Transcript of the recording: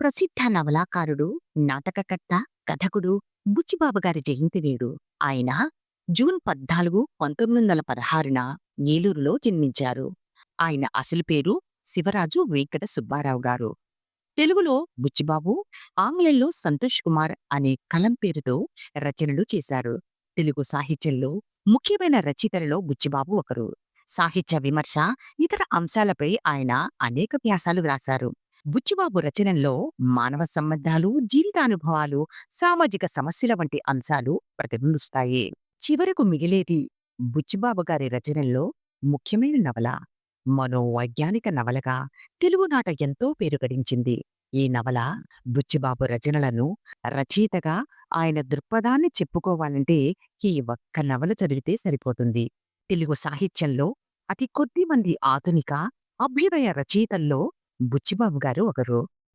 ప్రసిద్ధ నవలాకారుడు నాటకకర్త కథకుడు బుచ్చిబాబుగారి జయంతి నేడు ఆయన జూన్ పద్నాలుగు పంతొమ్మిది వందల పదహారున ఏలూరులో జన్మించారు. ఆయన అసలు పేరు శివరాజు వెంకట సుబ్బారావు గారు. తెలుగులో బుచ్చిబాబు ఆంగ్లంలో సంతోష్ కుమార్ అనే కలం పేరుతో రచనలు చేశారు. తెలుగు సాహిత్యంలో ముఖ్యమైన రచయితలలో బుచ్చిబాబు ఒకరు. సాహిత్య విమర్శ ఇతర అంశాలపై ఆయన అనేక వ్యాసాలు వ్రాశారు బుచ్చిబాబు రచనల్లో మానవ సంబంధాలు జీవితానుభవాలు సామాజిక సమస్యల వంటి అంశాలు ప్రతిబింబిస్తాయి. చివరకు మిగిలేది బుచ్చిబాబు గారి రచనల్లో ముఖ్యమైన నవల మనోవైజ్ఞానిక నవలగా తెలుగునాట ఎంతో పేరు గడించింది. ఈ నవల బుచ్చిబాబు రచనలను రచయితగా ఆయన దృక్పథాన్ని చెప్పుకోవాలంటే ఈ ఒక్క నవల చదివితే సరిపోతుంది. తెలుగు సాహిత్యంలో అతి కొద్ది మంది ఆధునిక అభ్యుదయ రచయితల్లో బుచ్చిబాబు గారు ఒకరు